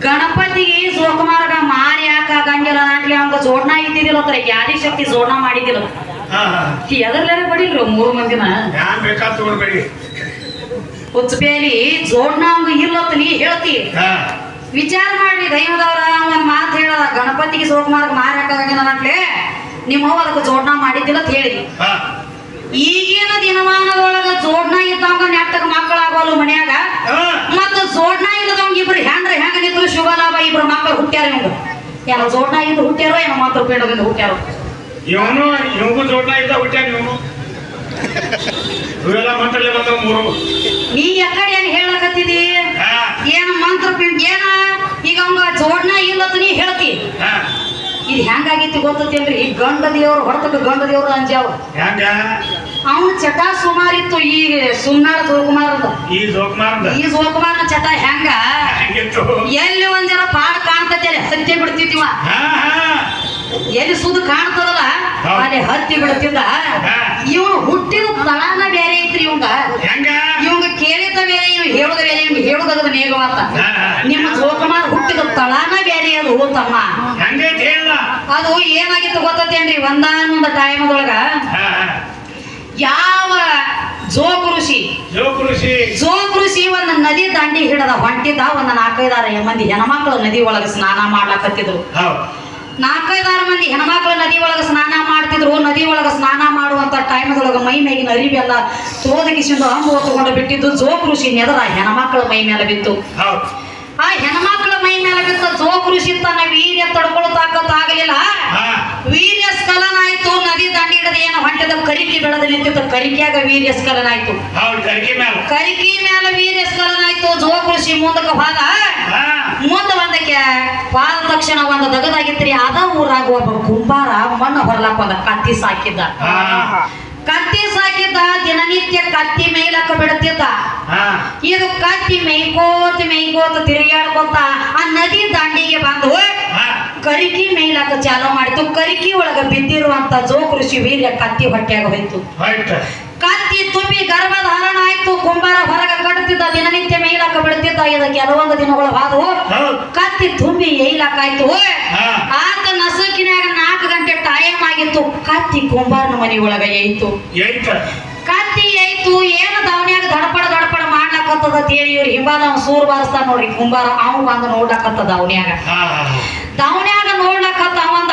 ಗಣಪತಿಗೆ ಶಿವಕುಮಾರ್ಗ ಮಾರಿ ಯಾಕ ಆಗಂಗಿಲ್ಲ ನಾಟ್ಲಿ ಅವಂಗ ಜೋಡ್ನ ಇದ್ದಿದ್ದಿಲ್ಲ ಅಂತ ಯಾದಿ ಶಕ್ತಿ ಜೋಡ್ನ ಮಾಡಿದಿಲ್ಲ ಎದರ್ಲೇ ಬಡಿಲ್ರ ಎದರ್ಲಾರ ಬಡಿಲ್ರು ಮೂರು ಮಂದಿನ? ಹುಚ್ಚಬೇಲಿ ಜೋಡ್ನ ಅವಂಗ ಇಲ್ಲತ್ತ ನೀ ಹೇಳ್ತಿ. ವಿಚಾರ ಮಾಡ್ರಿ ದೈವದವ್ರ ಒಂದ್ ಮಾತು ಹೇಳದ ಗಣಪತಿಗೆ ಶಿವಕುಮಾರ್ಗ ಮಾರಿ ಆಗಂಗಿಲ್ಲ ನಾಟ್ಲೆ ನಿಮ್ಮ ಅದಕ್ಕೆ ಜೋಡ್ನ ಮಾಡಿದ್ದಿಲ್ಲ ಅಂತ ಹೇಳಿ ಈಗಿನ ದಿನಮಾನದೊಳಗ ಜೋಡ್ನ ಇದ್ದವಂಗ ಹುಟ್ಟ್ಯಾರ ಇವಂಗ ಇದ್ದು ಹುಟ್ಟ್ಯಾರೋ ಏನೋ ಮಾತ್ರ ಪೇಡದಿಂದ ಹುಟ್ಟ್ಯಾರೋ ಇವನು ಇವನು ಜೋಡ್ನ ಇದ್ದ ಹುಟ್ಟ್ಯಾನ ಇವನು. ಇವೆಲ್ಲ ಮಂತ್ರಲ್ಲೇ ಬಂದವ ಮೂರು. ನೀ ಎಕಡೆ ಏನ್ ಹೇಳಕತ್ತಿದಿ? ಏನ ಮಂತ್ರ ಪಿಂಡ್ ಏನ? ಈಗ ಅವಂಗ ಜೋಡ್ನ ಇಲ್ಲದ ನೀ ಹೇಳ್ತಿ. ಇದು ಹೆಂಗಾಗೈತಿ ಅಂದ್ರೆ ಈ ಗಂಡ ದೇವ್ರು ಹೊರತಕ್ಕ ಗಂಡ ದೇವ್ರು ಅಂಜಾವ ಹೆಂಗ ಅವನ ಚಟ ಸುಮಾರಿತ್ತು ಈ ಸುಮ್ನಾರ ಜೋಕುಮಾರದ. ಈ ಜೋಕ್ಮಾರ್ದ? ಈ ಜೋಕುಮಾರನ ಚಟ ಹೆಂಗ? ಎಲ್ಲಿ ಒಂದ್ ಜನ ಪಾಡ್ ಕಾಣ್ತೈತಿ ಅಲ್ಲಿ ಹಾ ಎಲ್ಲಿ ಸುದ್ದು ಕಾಣ್ತದಲ್ಲ. ಅಲ್ಲಿ ಹತ್ತಿ ಬಿಡ್ತಿದ್ದ. ಇವನು ಹುಟ್ಟಿದ ತಳನ ಬೇರೆ ಐತ್ರಿ ಇವಂಗ. ಇವಂಗ ಕೇಳಿದ ಬೇರೆ ಇವ್ ಹೇಳುದ ಬೇರೆ ಇವ್ ಹೇಳುದ ನೇಗವಾತ ಹಾ, ಹಾ. ನಿಮ್ಮ ಜೋಕುಮಾರ್ ಹುಟ್ಟಿದ ತಳನ ಬೇರೆ ಅದು ತಮ್ಮ. ಅದು ಏನಾಗಿತ್ತು ಗೊತ್ತೇನ್ರಿ ಒಂದಾನೊಂದ ಟೈಮದೊಳಗ ಯಾವ ಜೋಗ ಋಷಿ ಜೋಕ್ ಒಂದು ನದಿ ದಂಡಿ ಹಿಡದ ಹೊಂಟಿದ್ದ ಒಂದ್ ನಾಲ್ಕೈದಾರ ಮಂದಿ ಹೆಣ್ಮಕ್ಳು ನದಿ ಒಳಗೆ ಸ್ನಾನ ಮಾಡ್ಲಾಕತ್ತಿದ್ರು. ನಾಲ್ಕೈದಾರು ಮಂದಿ ಹೆಣ್ಮಕ್ಳು ನದಿ ಒಳಗೆ ಸ್ನಾನ ಮಾಡ್ತಿದ್ರು ನದಿ ಒಳಗೆ ಸ್ನಾನ ಮಾಡುವಂತ ಟೈಮ್ದೊಳಗೆ ಮೈ ಮೇಗಿನ ಅರಿವೆಲ್ಲ ತೋದಗಿಸಿಂದು ಅಂಬು ತಗೊಂಡು ಬಿಟ್ಟಿದ್ದು ಜೋಗ ಋಷಿ ನೆದರ ಹೆಣ್ಮಕ್ಳ ಮೈ ಮೇಲೆ ಬಿತ್ತು. ಆ ಹೆಣ್ಮಕ್ಳ ಮೈ ಮೇಲೆ ಬಿತ್ತ ಜೋಗ ಋಷಿ ತನ್ನ ವೀರ್ಯ ತಡ್ಕೊಳ್ತಾಕತ್ತಾಗಲಿಲ್ಲ. ವೀರ್ಯ ಸ್ಖಲನ ಆಯ್ತು ಹೊಂಟದ ಕರಿಕಿ ಬೆಳದ ನಿಂತಿತ್ತು ಕರಿಕೆಯಾಗ ವೀರ್ಯ ಸ್ಖಲನ ಆಯ್ತು ಕರ್ಕಿ ಮ್ಯಾಲ. ವೀರ್ಯ ಸ್ಖಲನ ಆಯ್ತು ಜೋ ಕೃಷಿ ಮುಂದಕ್ಕ ಹೋದ. ಮುಂದ ಒಂದಕ್ಕೆ ಪಾದ ತಕ್ಷಣ ಒಂದು ದಗದಾಗಿತ್ರಿ ಅದ ಊರಾಗ ಒಬ್ಬ ಕುಂಬಾರ ಮಣ್ಣ ಹೊರಲಾಕ ಕತ್ತಿ ಸಾಕಿದ್ದ. ಕತ್ತಿ ಸಾಕಿದ್ದ ದಿನನಿತ್ಯ ಕತ್ತಿ ಮೇಲಕ್ಕ ಬಿಡುತ್ತಿದ್ದ ಇದು ಕತ್ತಿ ಮೇಯ್ಕೋತ ಮೇಯ್ಕೋತ ತಿರುಗಾಡ್ಕೊತ ಆ ನದಿ ದಂಡಿಗೆ ಬಂದು ಕರಿಕಿ ಮೇಯ್ಲಾಕ ಚಾಲು ಮಾಡಿತು. ಕರಿಕಿ ಒಳಗ ಬಿದ್ದಿರುವಂತ ಜೋಕೃಷಿ ವೀರ್ಯ ಕತ್ತಿ ಹೊಟ್ಟೆಯಾಗ ಹೋಯ್ತು. ಕತ್ತಿ ತುಂಬಿ ಗರ್ಭಧಾರಣ ಆಯ್ತು. ಕುಂಬಾರ ಹೊರಗ ಕಟ್ಟುತ್ತಿದ್ದ ದಿನನಿತ್ಯ ಮೇಲಾಕ ಬಿಡುತ್ತಿದ್ದ ಇದಕ್ಕೆ ಕೆಲವೊಂದು ದಿನಗಳು ಹಾದು ಕತ್ತಿ ತುಂಬಿ ಏಲಾಕಾಯ್ತು ಆತ ನಸುಕಿನಾಗ ನಾಲ್ಕು ಗಂಟೆ ಟೈಮ್ ಆಗಿತ್ತು. ಕತ್ತಿ ಕುಂಬಾರನ ಮನಿ ಒಳಗ ಏಯ್ತು. ಕತ್ತಿ ಏಯ್ತು. ಏನು ದವನ್ಯಾಗ ದಡಪಡ ದಡಪಡ ಮಾಡ್ಲಾಕತ್ತದ ತೇಳಿ ಇವ್ರು ಹಿಂಬಾಲ ಸೂರ್ ಬಾರಿಸ್ತಾನ ನೋಡ್ರಿ. ಕುಂಬಾರ ಅವನು ಬಂದು ನೋಡ್ಲಾಕತ್ತದ ಅವನ್ಯಾಗ ದವನ್ಯಾಗ ನೋಡ್ಲಕತ್ತ ಅವಂದ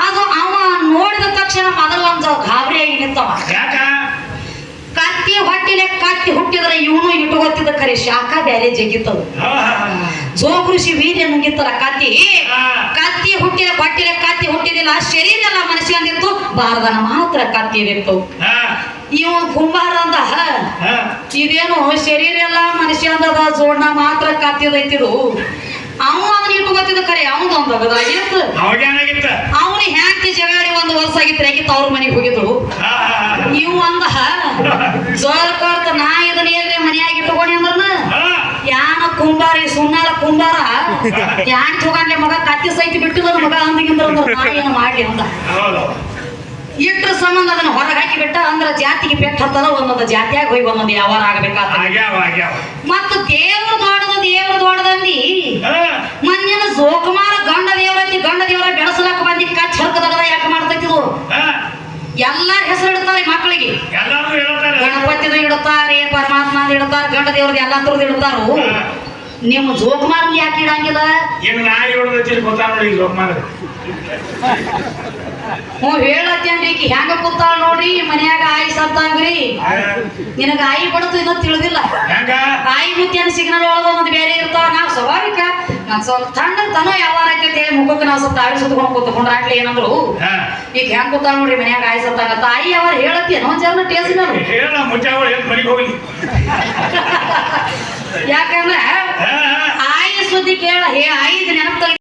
ಅದು ಅವ ನೋಡಿದ ತಕ್ಷಣ ಮೊದಲ ಒಂದು ಗಾಬರಿಯಾಗಿ ನಿಂತವ. ಯಾಕ? ಕತ್ತಿ ಹೊಟ್ಟಿಲೆ ಕತ್ತಿ ಹುಟ್ಟಿದ್ರೆ ಇವನು ಇಟ್ಕೊತಿದ್ದ ಕರೆ ಶಾಖ ಬ್ಯಾರೆ ಜಗಿತ್ತದು ಜೋ ಕೃಷಿ ವೀರ್ಯ ಕತ್ತಿ? ಕತ್ತಿ ಹುಟ್ಟಿದ ಹೊಟ್ಟಿಲೆ ಕತ್ತಿ ಹುಟ್ಟಿದಿಲ್ಲ ಶರೀರ ಎಲ್ಲ ಮನುಷ್ಯಂದಿತ್ತು ಬಾರದನ ಮಾತ್ರ ಕತ್ತಿ ಇದಿತ್ತು. ಹಾ. ಇವ ಕುಂಬಾರ ಅಂದ ಹಾ. ಇದೇನು ಶರೀರ ಎಲ್ಲ ಮನುಷ್ಯಂದದ ಜೋಡ್ನ ಮಾತ್ರ ಕತ್ತಿದೈತಿದು ಅವ ಅದನ್ನ ಇಟ್ಕೊತಿದ್ದ ಖರೆ ಅವನ ಒಂದು ಅಗದಾಗಿತ್ತು ಅವಾಗೇನಾಗಿತ್ತ ಅವನು ಹ್ಯಾಂತಿ ಜಗಾಡಿ ಒಂದು ವರ್ಷ ಆಗಿತ್ತು ಯಾಕೆ ತವ್ರ ಮನೆಗೆ ಹೋಗಿದ್ರು ಇವ್ ಅಂದ ಜೋಳ ಕೊಡ್ತ ನಾ ಇದನ್ನ ಏನ್ರಿ ಮನೆಯಾಗಿ ತಗೊಂಡಿ ಅಂದ್ರನ? ಹಾ. ಯಾನ ಕುಂಬಾರಿ ಸುಣ್ಣಾಳ ಕುಂಬಾರ ಯಾನ್ ತಗೊಂಡೆ ಮಗ ಕತ್ತಿ ಸೈತಿ ಬಿಟ್ಟಿಲ್ಲ ಮಗ ಅಂದಿಗಿಂದ್ರ ನಾ ಏನು ಮಾಡಿ ಅಂದ. ಇಟ್ರ ಸಂಬಂಧ ಅದನ್ನ ಹೊರಗೆ ಹಾಕಿ ಬಿಟ್ಟ ಅಂದ್ರ ಜಾತಿಗೆ ಪೆಟ್ಟ ಹತ್ತದ ಒಂದೊಂದು ಜಾತಿಯಾಗ ಹೋಗಿ ಒಂದೊಂದು ಯಾವ ಆಗಬೇಕಾದ ಮತ್ತ ದೇವ್ರ ದೊಡ್ಡದ ದೇವ್ರ ದೊಡ್ಡದಂದಿ ಜೋಕುಮಾರ ಗಂಡ ದೇವರತಿ ಗಂಡ ದೇವರ ಬೆಳೆಸಲಕ್ಕ ಬಂದಿ ಕಚ್ ಹರ್ಕದಗದ ಯಾಕೆ ಯಾಕ ಹಾ. ಎಲ್ಲಾರ ಹೆಸರು ಇಡ್ತಾರೆ ಮಕ್ಕಳಿಗೆ ಗಣಪತಿದು ಇಡುತ್ತಾರೆ ಪರಮಾತ್ಮ ಇಡುತ್ತಾರೆ ಗಂಡ ದೇವ್ರದ್ದು ಎಲ್ಲ ತರದ ಇಡ್ತಾರು. ನಿಮ್ಮ ಜೋಕುಮಾರನ್ ಯಾಕೆ ಇಡಂಗಿಲ್ಲ? ಹ್ಞೂ ಹೇಳತ್ತೇನ್ರಿ ಈಕಿ ಹೆಂಗ ಕೂತಾಳ ನೋಡ್ರಿ ಮನ್ಯಾಗ ಆಯಿ ಸತ್ತಾಗ್ರಿ. ನಿನಗ ಆಯಿ ಬಡತು ಇನ್ನೂ ತಿಳಿದಿಲ್ಲ. ಆಯಿ ಮುತ್ತಿ ಸಿಗ್ನಲ್ ಒಳಗ ಒಂದು ಬೇರೆ ಇರ್ತಾವ. ನಾವು ಸ್ವಾಭಾವಿಕ. ಸ್ವಲ್ಪ ತಣ್ಣ ತನ ಯಾವಾರ ಐತೆ ಮುಖಕ್ಕೆ ನಾವು ಸ್ವಲ್ಪ ತಾಳಿ ಸುತ್ಕೊಂಡು ಕೂತ್ಕೊಂಡ್ರ ಆಗ್ಲಿ ಏನಂದ್ರು. ಈಗ ಹೆಂಗ್ ಕೂತಾಳ ನೋಡ್ರಿ ಮನ್ಯಾಗ ಆಯಿ ಸತ್ತಾಗತ್ತ. ಆಯಿ ಯಾವಾರ ಹೇಳತ್ತೇನೋ ಜರ್ನ ಟೇಸ್ಟ್ ಮೇಲೆ ಹೇಳ ಮುಚ್ಚಾವಳು ಎದ್ದು ಮನೆಗೆ ಹೋಗ್ಲಿ. ಯಾಕಂದ್ರೆ ಆಯಿ ಸುದ್ದಿ ಕೇಳ ಹೇ ಆಯಿದ್ ನೆನಪು